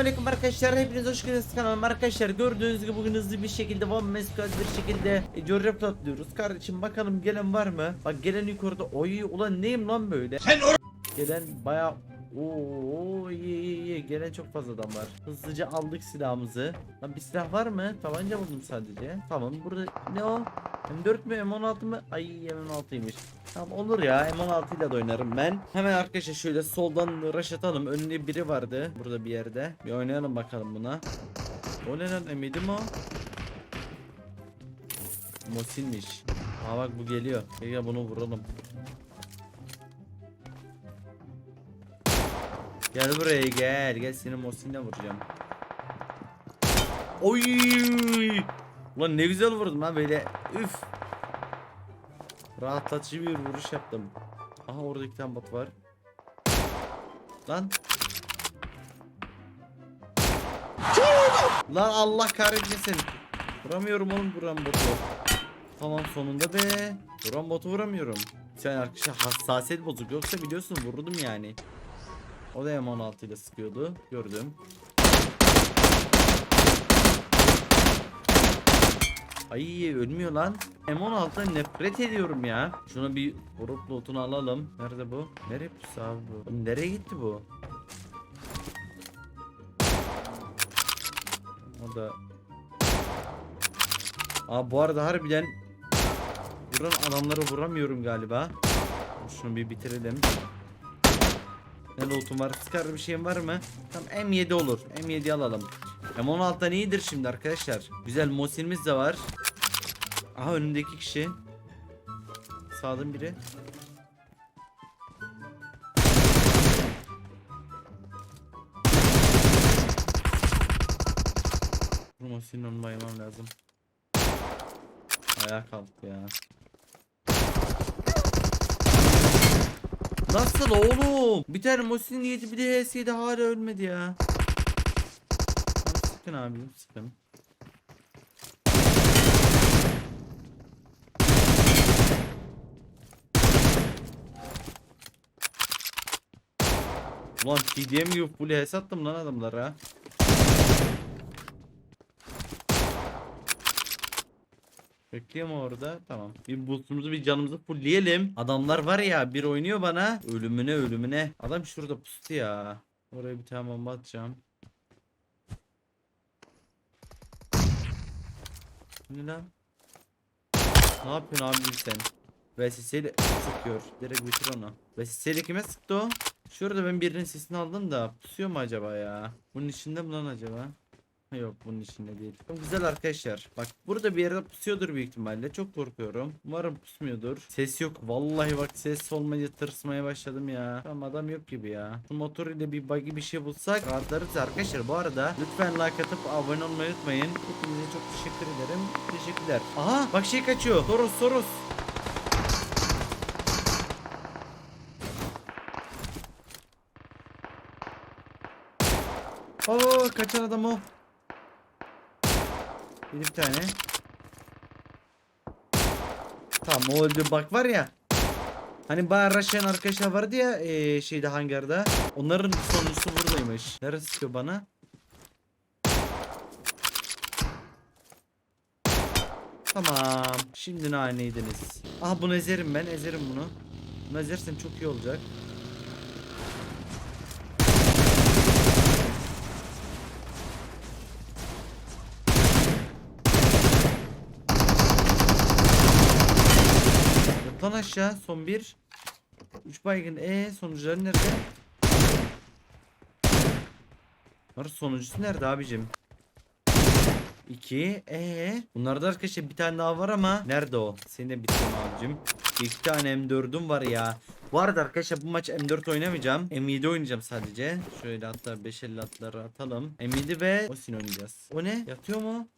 Selamünaleyküm arkadaşlar. Hepiniz hoş geldiniz kanalıma arkadaşlar. Gördüğünüz gibi bugün hızlı bir şekilde One Squad bir şekilde e, Georgia atlıyoruz. Kardeşim bakalım gelen var mı? Bak gelen yukarıda. Oy ulan neyim lan böyle? Sen Gelen baya Oo iyi iyi iyi gelen çok fazla adam var. Hızlıca aldık silahımızı. Lan bir silah var mı? Tabanca buldum sadece. Tamam burada ne o? M4 mü M16 mı? Ay M16'ymış. Tamam olur ya M16 ile de oynarım ben. Hemen arkadaşlar şöyle soldan rush atalım. Önünde biri vardı burada bir yerde. Bir oynayalım bakalım buna. O ne lan emidim o? Mosinmiş. Aa bak bu geliyor. Gel gel bunu vuralım. Gel buraya gel. Gel seni Mosin'le vuracağım. Oy! Ulan ne güzel vurdum ha böyle. Üf. Rahatlatıcı bir vuruş yaptım. Aha orada iki var. Lan. Lan Allah kahretmesin. Vuramıyorum oğlum vuran botu. Tamam sonunda be. Vuran botu vuramıyorum. Sen arkadaşlar hassasiyet bozuk yoksa biliyorsun vururdum yani. O da M16 ile sıkıyordu. Gördüm. Ay ölmüyor lan. M16'dan nefret ediyorum ya. Şunu bir vurup lootunu alalım. Nerede bu? Nereye pusu abi bu? Oğlum Nereye gitti bu? O da Aa bu arada harbiden Vuran adamları vuramıyorum galiba. Şunu bir bitirelim. Ne lootum var? Sıkar bir şeyim var mı? Tamam M7 olur. M7 alalım. M16'dan iyidir şimdi arkadaşlar. Güzel Mosin'imiz de var. Aha önümdeki kişi. Sağdan biri. Onu bayamam lazım. Ayağa kalktı ya. Nasıl oğlum? Bir tane Mosin yedi bir de HS yedi hala ölmedi ya. Sıkın abi sıkın. Ulan TDM gibi full HS attım lan adamlara. Bekliyorum orada. Tamam. Bir boostumuzu bir canımızı fullleyelim. Adamlar var ya bir oynuyor bana. Ölümüne ölümüne. Adam şurada pustu ya. Oraya bir tane bomba atacağım. Ne lan? Ne yapıyorsun abi sen? VSS ile sıkıyor. Direkt bitir onu. VSS ile kime sıktı o? Şurada ben birinin sesini aldım da pusuyor mu acaba ya? Bunun içinde mi lan acaba? Yok bunun içinde değil. Güzel arkadaşlar. Bak burada bir yerde pusuyordur büyük ihtimalle. Çok korkuyorum. Umarım pusmuyordur. Ses yok. Vallahi bak ses olmayınca tırsmaya başladım ya. Tamam adam yok gibi ya. Şu motor ile bir buggy bir şey bulsak rahatlarız arkadaşlar. Bu arada lütfen like atıp abone olmayı unutmayın. Hepinize çok teşekkür ederim. Teşekkürler. Aha bak şey kaçıyor. Soros Soros. Oo kaçan adam o. Bir tane. Tamam o öldü bak var ya. Hani bayağı Russian arkadaşlar vardı ya eee, şeyde hangarda. Onların sonuncusu buradaymış. Neresi sıkıyor bana? Tamam. Şimdi naneydiniz. Aha bunu ezerim ben. Ezerim bunu. Bunu ezersem çok iyi olacak. Yat lan aşağı son bir. Üç baygın. E sonuçları nerede? Var sonuncusu nerede abicim? 2 ee bunlarda arkadaşlar bir tane daha var ama nerede o? Seni de bitirdim abicim. İki tane M4'üm var ya. Bu arada arkadaşlar bu maç M4 oynamayacağım. M7 oynayacağım sadece. Şöyle hatta 550 atları atalım. M7 ve Osin oynayacağız. O ne? Yatıyor mu?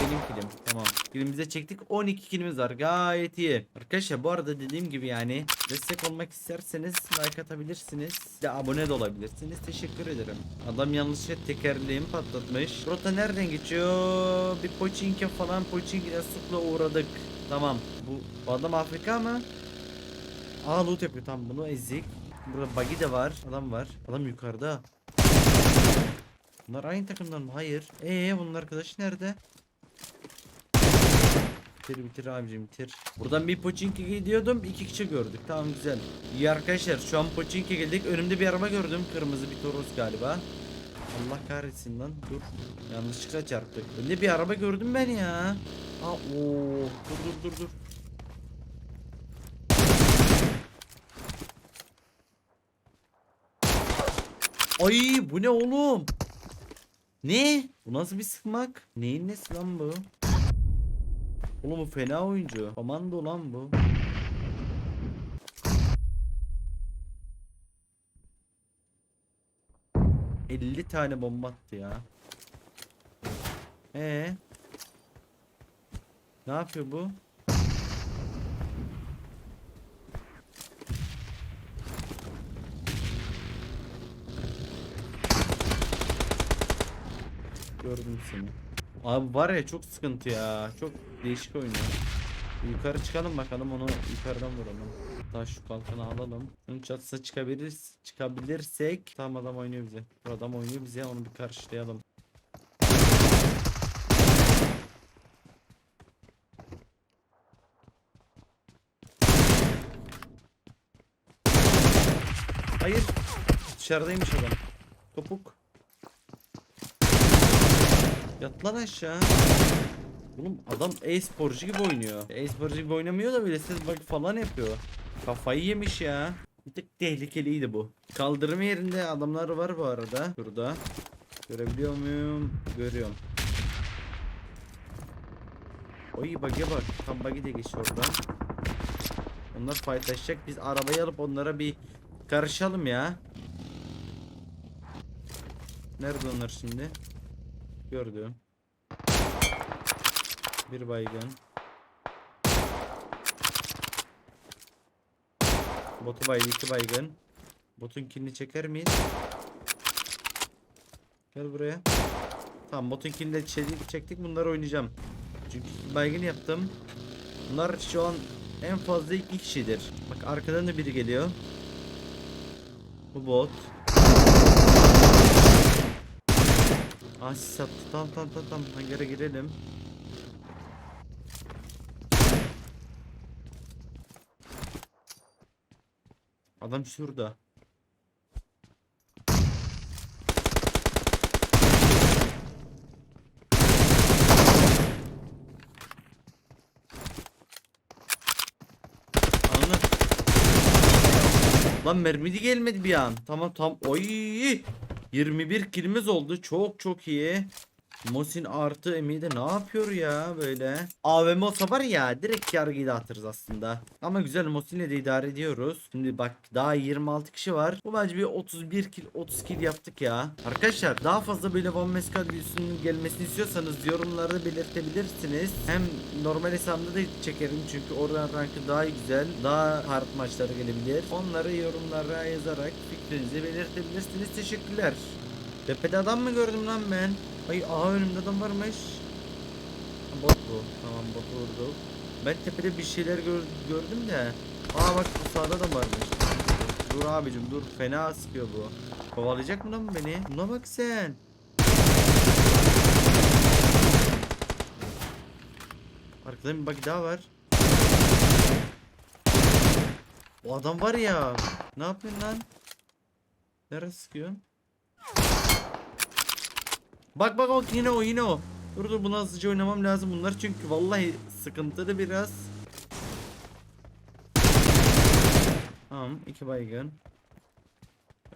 Benim kilim. Tamam. Kilimize çektik. 12 kilimiz var. Gayet iyi. Arkadaşlar bu arada dediğim gibi yani destek olmak isterseniz like atabilirsiniz. De abone de olabilirsiniz. Teşekkür ederim. Adam yanlışlıkla tekerleğimi patlatmış. Rota nereden geçiyor? Bir Pochinki falan Pochinki'de sıkla uğradık. Tamam. Bu, bu adam Afrika mı? Aa loot yapıyor. Tamam bunu ezik. Burada buggy de var. Adam var. Adam yukarıda. Bunlar aynı takımdan mı? Hayır. Ee bunun arkadaşı nerede? Bitir bitir abicim bitir. Buradan bir Pochinki gidiyordum. iki kişi gördük. Tamam güzel. İyi arkadaşlar şu an Pochinki geldik. Önümde bir araba gördüm. Kırmızı bir Toros galiba. Allah kahretsin lan. Dur. Yanlışlıkla çarptık. Önde bir araba gördüm ben ya. Aa oo. Dur dur dur dur. Ay bu ne oğlum? Ne? Bu nasıl bir sıkmak? Neyin nesi lan bu? Oğlum bu fena oyuncu. Komando lan bu. ...50 tane bomba attı ya. Ee? Ne yapıyor bu? Gördüm seni. Abi var ya çok sıkıntı ya. Çok değişik oynuyor. Yukarı çıkalım bakalım onu yukarıdan vuralım. Hatta şu kalkanı alalım. Onun çatısına çıkabiliriz. Çıkabilirsek tamam adam oynuyor bize. Bu adam oynuyor bize onu bir karşılayalım. Hayır. Dışarıdaymış adam. Topuk. Yat lan aşağı. Oğlum adam e-sporcu gibi oynuyor. E-sporcu gibi oynamıyor da bile siz bak falan yapıyor. Kafayı yemiş ya. Bir tık tehlikeliydi bu. Kaldırım yerinde adamlar var bu arada. Şurada. Görebiliyor muyum? Görüyorum. Oy bug'e bak. Tam bug'i de geç oradan. Onlar paylaşacak. Biz arabayı alıp onlara bir karışalım ya. Nerede onlar şimdi? Gördüm. Bir baygın. Botu baydı iki baygın. Botun kilini çeker miyiz? Gel buraya. Tamam botun kilini de çektik, bunları oynayacağım. Çünkü baygın yaptım. Bunlar şu an en fazla iki kişidir. Bak arkadan da biri geliyor. Bu bot. Ah sis attı. Tamam tamam tamam tamam. Hangara girelim. Adam şurada. Anladın? Lan mermi de gelmedi bir an. Tamam tamam. Oy! 21 kilimiz oldu. Çok çok iyi. Mosin artı Emi de ne yapıyor ya böyle? AVM olsa var ya direkt yargıyı dağıtırız aslında. Ama güzel Mosin'le de idare ediyoruz. Şimdi bak daha 26 kişi var. Bu bence bir 31 kill 30 kill yaptık ya. Arkadaşlar daha fazla böyle One Mescal videosunun gelmesini istiyorsanız yorumlarda belirtebilirsiniz. Hem normal hesabımda da çekerim çünkü oradan rankı daha güzel. Daha hard maçları gelebilir. Onları yorumlara yazarak fikrinizi belirtebilirsiniz. Teşekkürler. Tepede adam mı gördüm lan ben? Ay aha önümde adam varmış. Bot bu. Tamam bot vurdu. Ben tepede bir şeyler gör- gördüm de. Aa bak bu sağda da varmış. Dur abicim dur fena sıkıyor bu. Kovalayacak mı lan beni? Buna bak sen. Arkada bir bak daha var. O adam var ya. Ne yapıyorsun lan? Nereye sıkıyorsun? Bak bak bak yine o yine o. Dur dur buna hızlıca oynamam lazım bunlar çünkü vallahi sıkıntılı biraz. Tamam iki baygın.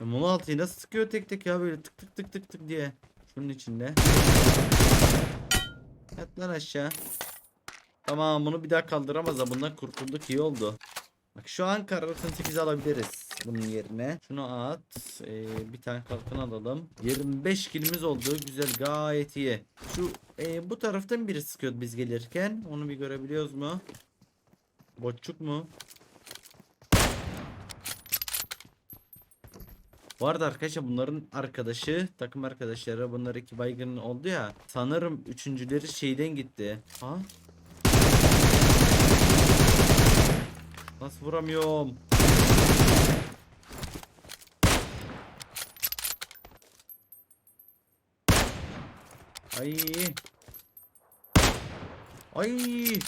M16'yı nasıl sıkıyor tek tek ya böyle tık tık tık tık tık diye. Şunun içinde. Yat aşağı. Tamam bunu bir daha kaldıramaz ha bundan kurtulduk iyi oldu. Bak şu an kar 98 alabiliriz bunun yerine. Şunu at. Ee, bir tane kalkan alalım. 25 kilimiz oldu. Güzel gayet iyi. Şu e, bu taraftan biri sıkıyordu biz gelirken. Onu bir görebiliyoruz mu? Botçuk mu? Bu arada arkadaşlar bunların arkadaşı takım arkadaşları bunlar iki baygın oldu ya sanırım üçüncüleri şeyden gitti. Ha? Nasıl vuramıyorum? Ay. Ay.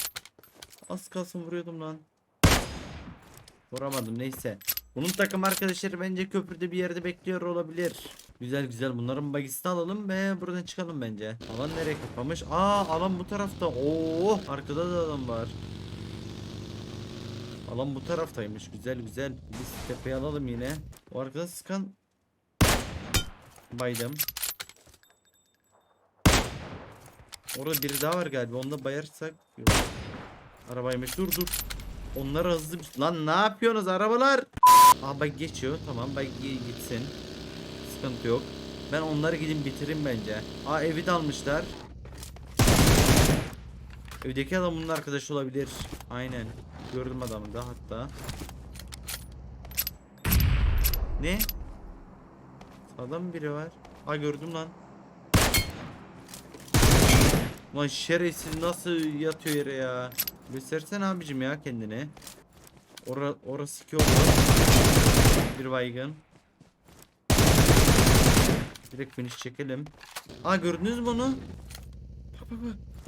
Az kalsın vuruyordum lan. Vuramadım neyse. Bunun takım arkadaşları bence köprüde bir yerde bekliyor olabilir. Güzel güzel bunların bagisini alalım ve buradan çıkalım bence. Alan nereye kapamış? Aa alan bu tarafta. Oo arkada da adam var. Alan bu taraftaymış. Güzel güzel. Biz tepeye alalım yine. O arkada sıkan baydım. Orada biri daha var galiba. Onu da bayarsak. Yok. Arabaymış. Dur dur. Onlar hızlı. Lan ne yapıyorsunuz arabalar? Aa bak geçiyor. Tamam bak gitsin. Sıkıntı yok. Ben onları gidin bitireyim bence. Aa evi de almışlar. Evdeki adam bunun arkadaşı olabilir. Aynen. Gördüm adamı da hatta. Ne? Sağda mı biri var? Aa gördüm lan. Lan şerefsiz nasıl yatıyor yere ya? Göstersene abicim ya kendini. Ora, orası ki oldu. Bir baygın. Direkt finish çekelim. Aa gördünüz mü onu? Bak.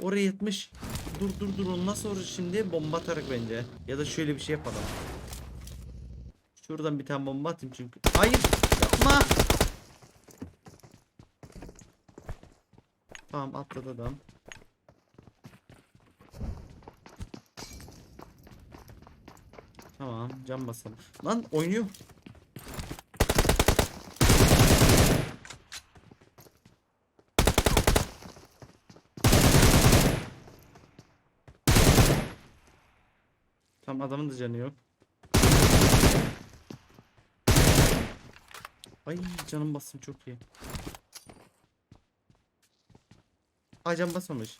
Oraya yatmış. Dur dur dur onu nasıl vurur şimdi? Bomba atarak bence. Ya da şöyle bir şey yapalım. Şuradan bir tane bomba atayım çünkü. Hayır yapma. Tamam atladı adam. Tamam cam basalım. Lan oynuyor. Tamam adamın da canı yok. Ay canım bastım çok iyi. Ay can basmamış.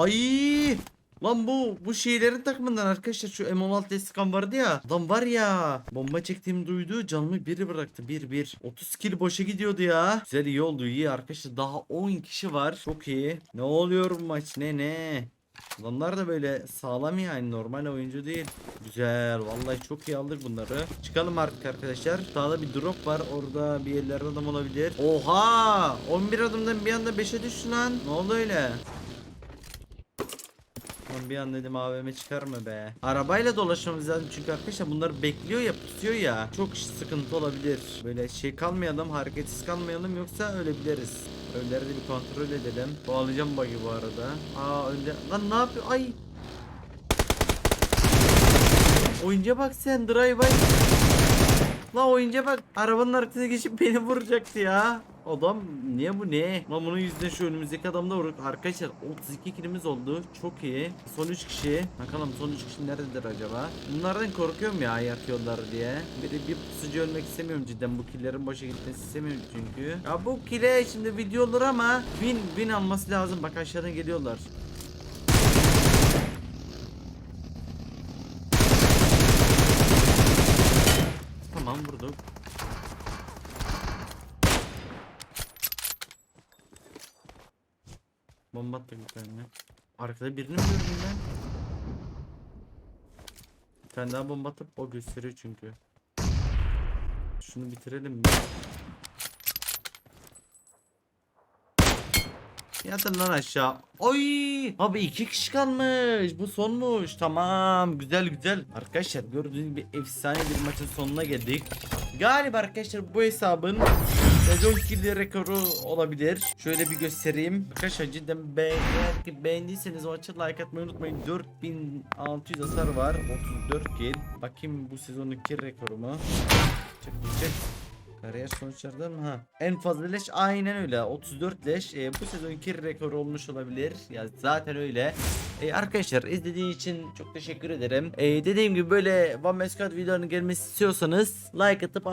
Ay! Lan bu bu şeylerin takımından arkadaşlar şu M16 Eskan vardı ya. Adam var ya. Bomba çektiğimi duydu. Canımı biri bıraktı. Bir bir. 30 kill boşa gidiyordu ya. Güzel iyi oldu iyi arkadaşlar. Daha 10 kişi var. Çok iyi. Ne oluyor bu maç ne ne? Adamlar da böyle sağlam yani normal oyuncu değil. Güzel vallahi çok iyi aldık bunları. Çıkalım artık arkadaşlar. Sağda bir drop var orada bir yerlerde adam olabilir. Oha! 11 adımdan bir anda 5'e düştü lan. Ne oldu öyle? Lan bir an dedim AVM çıkar mı be? Arabayla dolaşmamız lazım çünkü arkadaşlar bunlar bekliyor ya pusuyor ya. Çok sıkıntı olabilir. Böyle şey kalmayalım hareketsiz kalmayalım yoksa ölebiliriz. Önleri de bir kontrol edelim. Bağlayacağım bug'i bu arada. Aa önde. Lan ne yapıyor? Ay. Oyunca bak sen drive by. La oyunca bak arabanın arkasına geçip beni vuracaktı ya. Adam niye bu ne? Lan bunun yüzünden şu önümüzdeki adamda vurduk. Arkadaşlar 32 kilimiz oldu. Çok iyi. Son 3 kişi. Bakalım son 3 kişi nerededir acaba? Bunlardan korkuyorum ya yatıyorlar diye. Bir, bir pusucu ölmek istemiyorum cidden. Bu killerin boşa gitmesi istemiyorum çünkü. Ya bu kile şimdi video olur ama win win alması lazım. Bak aşağıdan geliyorlar. Tamam vurduk. Bomba attık bir tane. Arkada birini mi gördüm ben? Bir tane daha bomba atıp o gösteriyor çünkü. Şunu bitirelim mi? Yatın lan aşağı. Oy! Abi iki kişi kalmış. Bu sonmuş. Tamam. Güzel güzel. Arkadaşlar gördüğünüz gibi efsane bir maçın sonuna geldik. Galiba arkadaşlar bu hesabın sezon killi rekoru olabilir. Şöyle bir göstereyim. Arkadaşlar cidden be beğendiyseniz o like atmayı unutmayın. 4600 hasar var. 34 kill. Bakayım bu sezonunki rekoru mu? Çık çık. Kariyer sonuçlarda mı? Ha. En fazla leş aynen öyle. 34 leş. E, bu sezonki rekor olmuş olabilir. Ya zaten öyle. E, arkadaşlar izlediğiniz için çok teşekkür ederim. E, dediğim gibi böyle One Squad videolarının gelmesi istiyorsanız like atıp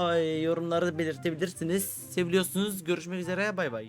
yorumlarda belirtebilirsiniz. Seviliyorsunuz. Görüşmek üzere. Bay bay.